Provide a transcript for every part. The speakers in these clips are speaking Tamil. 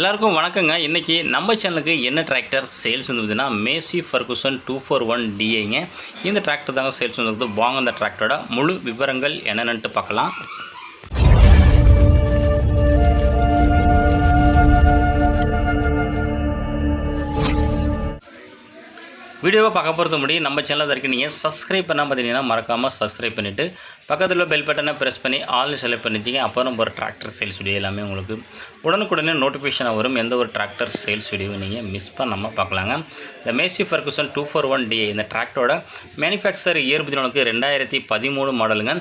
எல்லாருக்கும் வணக்கங்க. இன்றைக்கி நம்ம சேனலுக்கு என்ன tractor sales வந்துதுன்னா Massey Ferguson two four one டிஐங்க இந்த டிராக்டர் தாங்க சேல்ஸ் வந்துருக்குது வாங்க அந்த டிராக்டரோட முழு விவரங்கள் என்னென்னட்டு பார்க்கலாம். வீடியோவை பார்க்க போகிறது முடியும் நம்ம சேனல் வரைக்கும் நீங்கள் சப்ஸ்கிரைப் பண்ணால் பார்த்தீங்கன்னா மறக்காமல் சப்ஸ்கிரைப் பண்ணிவிட்டு பக்கத்தில் பெல் பட்டனை ப்ரெஸ் பண்ணி ஆல் செலக்ட் பண்ணிச்சிங்க அப்போ நம்ம ஒரு டிராக்டர் சேல்ஸ் வீடியோ எல்லாமே உங்களுக்கு உடனுக்குடனே நோட்டிஃபிகேஷனாக வரும். எந்த ஒரு டிராக்டர் சேல்ஸ் வீடியோ நீங்கள் மிஸ் பண்ணாமல் பார்க்கலாங்க. இந்த Massey Ferguson two four one DA இந்த டிராக்டரோட மேனுஃபேக்சர் இயர் பதினொன்று ரெண்டாயிரத்தி பதிமூணு மாடலுங்க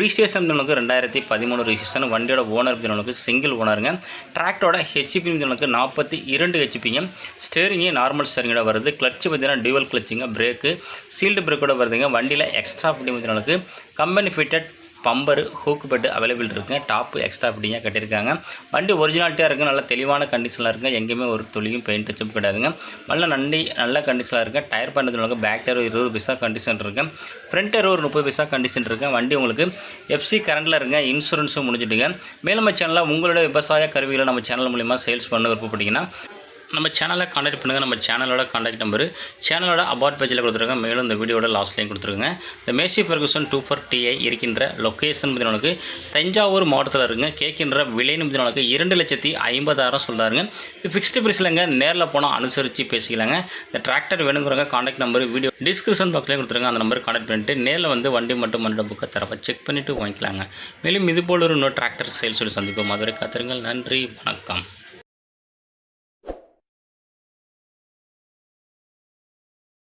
ரிஜிஸ்ட்ரேஷன் பதினொன்று ரெண்டாயிரத்தி பதிமூணு ரிஜிஸ்ட்ரேஷன் வண்டியோட ஓனர் பதினொன்று சிங்கிள் ஓனருங்க டிராக்டரோட ஹெச்பி பதினொன்று நாற்பத்தி இரண்டு ஹெச்பிங்க ஸ்டேரிங்கே நார்மல் ஸ்டேரிங்கோட வருது. கிளச்சு பார்த்தீங்கன்னா டியூவல் கிளச்சிங்க பிரேக்கு சீல்டு பிரேக்கோட வருதுங்க வண்டியில் எக்ஸ்ட்ரா ஃபிட்டிங் பதினொன்று company fitted bumper hook bed available இருக்குங்க. டாப்பு எக்ஸ்ட்ரா ஃபிட்டிங்காக கட்டியிருக்காங்க. வண்டி ஒரிஜினாலிட்டியாக இருக்குது நல்ல தெளிவான கண்டிஷனில் இருக்குங்க. எங்கேயுமே ஒரு துளியும் பெயிண்ட் டச்சும் கிடையாதுங்க. நல்ல நண்டி நல்ல கண்டிஷனில் இருக்குது டயர் பண்ணுறதுனால பேக் டயர் இருபது பைசா கண்டிஷன் இருக்குது ஃப்ரண்ட் டயர் ஒரு முப்பது பைசா கண்டிஷன் இருக்குது வண்டி உங்களுக்கு எஃப்சி கரண்டில் இருங்க இன்சூரன்ஸும் முடிஞ்சுட்டுங்க. மேலும் சேனலில் உங்களோட விவசாய கருவிகளை நம்ம சேனல் மூலிமா சேல்ஸ் பண்ண விருப்பப்பட்டீங்கன்னா நம்ம சேனலை காண்டாக்ட் பண்ணுங்கள் நம்ம சேனலோட காண்டாக்ட் நம்பர் சேனலோட அபார்ட் பேஜில் கொடுத்துருங்க. மேலும் இந்த வீடியோட லாஸ்ட்லேயும் கொடுத்துருங்க. இந்த Massey Ferguson two four DI இருக்கின்ற லொக்கேஷன் பதினொன்று தஞ்சாவூர் மாவட்டத்தில் இருக்குங்க. கேட்கின்ற விலைன்னு பதினொன்று இரண்டு லட்சத்தி ஐம்பதாயிரம் சொல்கிறாருங்க இது ஃபிக்ஸ்டு பிரைஸ்லங்க நேரில் போனால் அனுசரித்து பேசிக்கலாங்க. இந்த டிராக்டர் வேணுங்கிறவங்க காண்டாக்ட் நம்பர் வீடியோ டிஸ்கிரிப்ஷன் பாக்ஸ்லேயும் கொடுத்துருங்க. அந்த நம்பர் காண்டாக்ட் பண்ணிட்டு நேரில் வந்து வண்டி மட்டும் மண்டல புக்கை தரப்ப செக் பண்ணிவிட்டு வாங்கிக்கலாங்க. மேலும் இதுபோல் ஒரு இன்னொரு டிராக்டர் சேல்ஸோடு சந்திப்போம். அதுவரை காத்திருங்கள். நன்றி. வணக்கம்.